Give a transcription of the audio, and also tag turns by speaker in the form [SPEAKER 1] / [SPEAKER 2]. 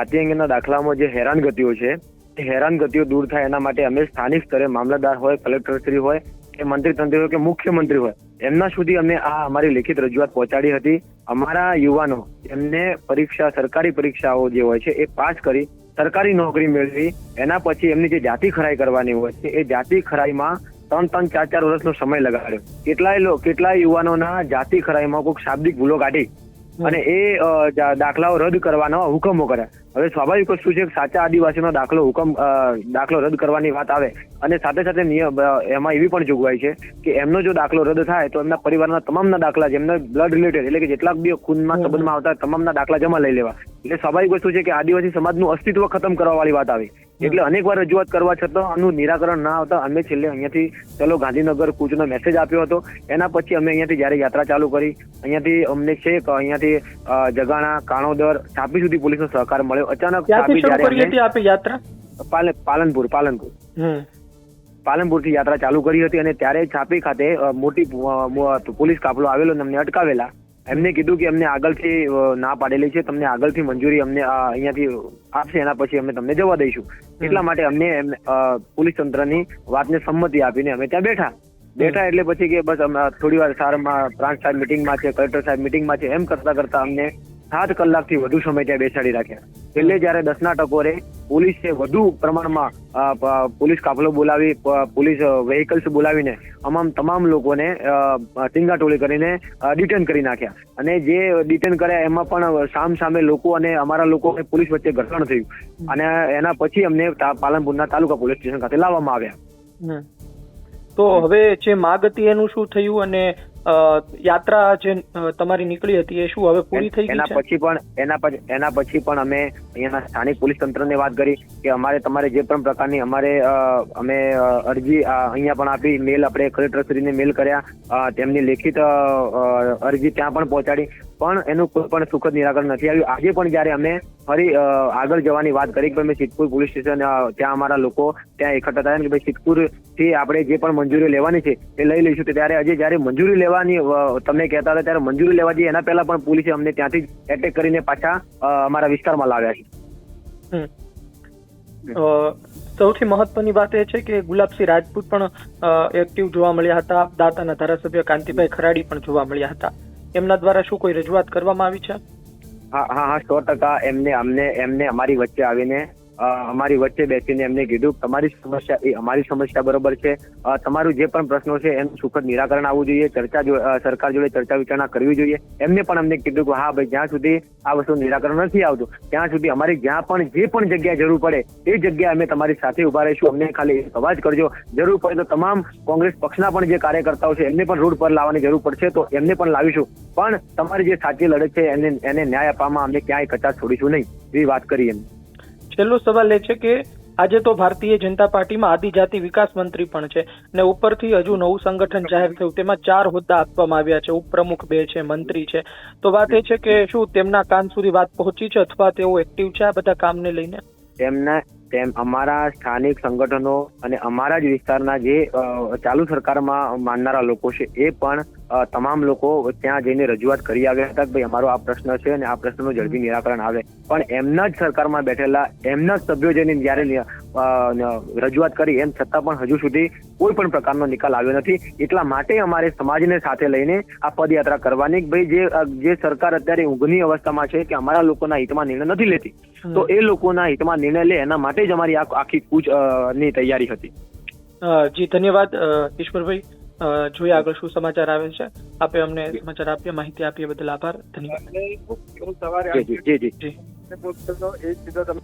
[SPEAKER 1] જાતિ અંગેના દાખલામાં જે હેરાનગતિઓ છે, એ હેરાનગતિઓ દૂર થાય એના માટે અમે સ્થાનિક સ્તરે મામલતદાર હોય, કલેક્ટરશ્રી હોય કે મંત્રી તંત્રી હોય કે મુખ્યમંત્રી હોય, એમના સુધી અમે આ અમારી લેખિત રજૂઆત પહોંચાડી હતી. અમારા યુવાનો એમને પરીક્ષા, સરકારી પરીક્ષાઓ જે હોય છે એ પાસ કરી સરકારી નોકરી મેળવી. એના પછી એમની જે જાતિ ખરાઈ કરવાની હોય છે, એ જાતિ ખરાઈમાં ત્રણ ત્રણ, ચાર ચાર વર્ષનો સમય લગાડ્યો. કેટલાય કેટલાય યુવાનોના જાતિ ખરાઈમાં કોઈક શાબ્દિક ભૂલો કાઢી. અને એ દાખલાઓ રદ કરવાના હુકમો કર્યા હવે સ્વાભાવિક વસ્તુ છે સાચા આદિવાસીનો દાખલો હુકમ દાખલો રદ કરવાની વાત આવે. અને સાથે સાથે નિયમ એમાં એવી પણ જોગવાઈ છે કે એમનો જો દાખલો રદ થાય તો એમના પરિવારના તમામના દાખલા જેમને બ્લડ રિલેટેડ એટલે કે જેટલા બી ખૂનમાં સંબંધમાં આવતા તમામના દાખલા જમા લઈ લેવા. એટલે સ્વાભાવિક વસ્તુ છે કે આદિવાસી સમાજનું અસ્તિત્વ ખતમ કરવા વાળી વાત આવી. એટલે અનેકવાર રજૂઆત કરવા છતાં આનું નિરાકરણ ના આવતા અમે છેલ્લે અહીંયાથી ચલો ગાંધીનગર કૂચનો મેસેજ આપ્યો હતો. એના પછી અમે અહીંયાથી જ્યારે યાત્રા ચાલુ કરી અહીંયાથી અમને છેક અહીંયાથી જગાણા કાણોદર તાપી સુધી પોલીસનો સહકાર મળ્યો. અચાનક તાપી જ્યારે
[SPEAKER 2] યાત્રા?
[SPEAKER 1] પાલનપુર પાલનપુર.
[SPEAKER 2] થી
[SPEAKER 1] પાલનપુરથી યાત્રા ચાલુ કરી હતી અને ત્યારે છાપી ખાતે મોટી પોલીસ કાફલો આવેલો અને અમને અટકાવેલા. એમને કીધું કે અમને આગળથી ના પાડેલી છે તમને આગળથી મંજૂરી અમને અહીંયાથી આપશે એના પછી અમે તમને જવા દઈશું. એટલા માટે અમને પોલીસ તંત્રની વાતને સંમતિ આપીને અમે ત્યાં બેઠા. બેઠા એટલે પછી કે બસ અમે થોડી વાર સારમાં પ્રાંત સાહેબ મિટિંગમાં છે કલેક્ટર સાહેબ મિટિંગમાં છે એમ કરતા કરતા અમને સાત કલાકથી વધુ સમય ત્યાં બેસાડી રાખ્યા. છેલ્લે જ્યારે દસના ટકોરે પોલીસે વધુ પ્રમાણમાં પોલીસ કાફલો બોલાવી પોલીસ વેહિકલ્સ બોલાવીને તમામ તમામ લોકોને ટીંગાટોળી કરીને ડિટેન કરી નાખ્યા. અને જે ડિટેન કર્યા એમાં પણ સામ સામે લોકો અને અમારા લોકો અને પોલીસ વચ્ચે ઘર્ષણ થયું. અને એના પછી અમને પાલનપુરના તાલુકા પોલીસ સ્ટેશન ખાતે લાવવામાં આવ્યા.
[SPEAKER 2] તો હવે જે માગ હતી એનું શું થયું અને યાત્રા જે તમારી નીકળી હતી એ શું હવે પૂરી થઈ ગઈ
[SPEAKER 1] એના પછી પણ એના પછી એના પછી પણ અમે અહીંયાના સ્થાનિક પોલીસ તંત્રને વાત કરી કે અમારે તમારે જે પણ પ્રકારની અમારે અમે અરજી અહીંયા પણ આપી મેલ આપણે કલેક્ટરશ્રીને મેલ કર્યા તેમની લેખિત અરજી ત્યાં પણ પહોંચાડી. પણ એનું કોઈ પણ સુખદ નિરાકરણ નથી આવ્યું. આજે પણ જ્યારે અમે ફરી આગળ જવાની વાત કરી કે ભાઈ સિદ્ધપુર પોલીસ સ્ટેશન ત્યાં અમારા લોકો ત્યાં એકઠા થયા કે ભાઈ સિદ્ધપુરથી આપણે જે પણ મંજૂરી લેવાની છે એ લઈ લઈશું. ત્યારે આજે જ્યારે મંજૂરી લેવાની તમને તમે કહેતા હતા ત્યારે મંજૂરી લેવા જઈએ. એના પહેલા પણ પોલીસે અમને ત્યાંથી એટેક કરીને પાછા અમારા વિસ્તારમાં લાવ્યા છે.
[SPEAKER 2] સૌથી મહત્વની વાત એ છે કે ગુલાબસિંહ રાજપૂત પણ એક્ટિવ જોવા મળ્યા હતા. દાતાના ધારાસભ્ય કાંતિભાઈ ખરાડી પણ જોવા મળ્યા હતા. એમના દ્વારા શું કોઈ રજૂઆત કરવામાં આવી છે?
[SPEAKER 1] હા હા હા, સો ટકા એમને, અમને, એમને અમારી વચ્ચે આવીને અમારી વચ્ચે બેસીને એમને કીધું, તમારી સમસ્યા એ અમારી સમસ્યા બરોબર છે. તમારું જે પણ પ્રશ્નો છે, એનું સુખદ નિરાકરણ આવવું જોઈએ. ચર્ચા સરકાર જોડે ચર્ચા વિચારણા કરવી જોઈએ. એમને પણ અમને કીધું કે, હા, ભાઈ, જ્યાં સુધી આ વસ્તુ નિરાકરણ નથી આવતું, ત્યાં સુધી અમારી જ્યાં પણ જે પણ જગ્યાએ જરૂર પડે, એ જગ્યાએ અમે તમારી સાથે ઊભા રહીશું. અમને ખાલી અવાજ કરજો. જરૂર પડે તો તમામ કોંગ્રેસ પક્ષના પણ જે કાર્યકર્તાઓ છે, એમને પણ રોડ પર લાવવાની જરૂર પડશે તો એમને પણ લાવીશું. પણ તમારી જે સાચી લડત છે, એને એને ન્યાય આપવામાં અમને ક્યાંય કચાશ છોડીશું નહીં. એવી વાત કરી એમ
[SPEAKER 2] છેલ્લો સવાલ એ છે કે આજે તો ભારતીય જનતા પાર્ટીમાં આદિજાતિ વિકાસ મંત્રી પણ છે ને ઉપરથી હજુ નવું સંગઠન જાહેર થયું, તેમાં ચાર હોદ્દા આપવામાં આવ્યા છે. ઉપપ્રમુખ બે છે, મંત્રી છે. તો વાત એ છે કે શું તેમના કાન સુધી વાત પહોંચી છે અથવા તેઓ એક્ટિવ છે આ બધા કામને લઈને?
[SPEAKER 1] તેમના, તેમ અમારા સ્થાનિક સંગઠનો અને અમારા જ વિસ્તારના જે ચાલુ સરકારમાં માનનારા લોકો છે એ પણ તમામ લોકો ત્યાં જઈને રજૂઆત કરી આવ્યા હતા કે ભાઈ અમારો આ પ્રશ્ન છે અને આ પ્રશ્નનું ઝડપી નિરાકરણ આવે. પણ એમના જ સરકારમાં બેઠેલા એમના જ સભ્યો જઈને જ્યારે રજૂઆત કરી એમ છતાં પણ હજુ સુધી કોઈ પણ પ્રકારનો નિકાલ આવ્યો નથી. એટલા માટે અમારે સમાજને સાથે લઈને આ પદયાત્રા કરવાની ભાઈ જે જે સરકાર અત્યારે ઊંઘની અવસ્થામાં છે કે અમારા લોકોના હિતમાં નિર્ણય નથી લેતી તો એ લોકોના હિતમાં નિર્ણય લે એના માટે જ અમારી આખી કૂચની તૈયારી હતી.
[SPEAKER 2] જી ધન્યવાદ અ, જોઈએ આગળ શું સમાચાર આવે છે. આપે અમને સમાચાર આપ્યા માહિતી આપીએ બદલ આભાર. ધન્યવાદ.
[SPEAKER 3] સવારે
[SPEAKER 1] જી જી જી જી.
[SPEAKER 2] જી
[SPEAKER 3] એ સીધો તમે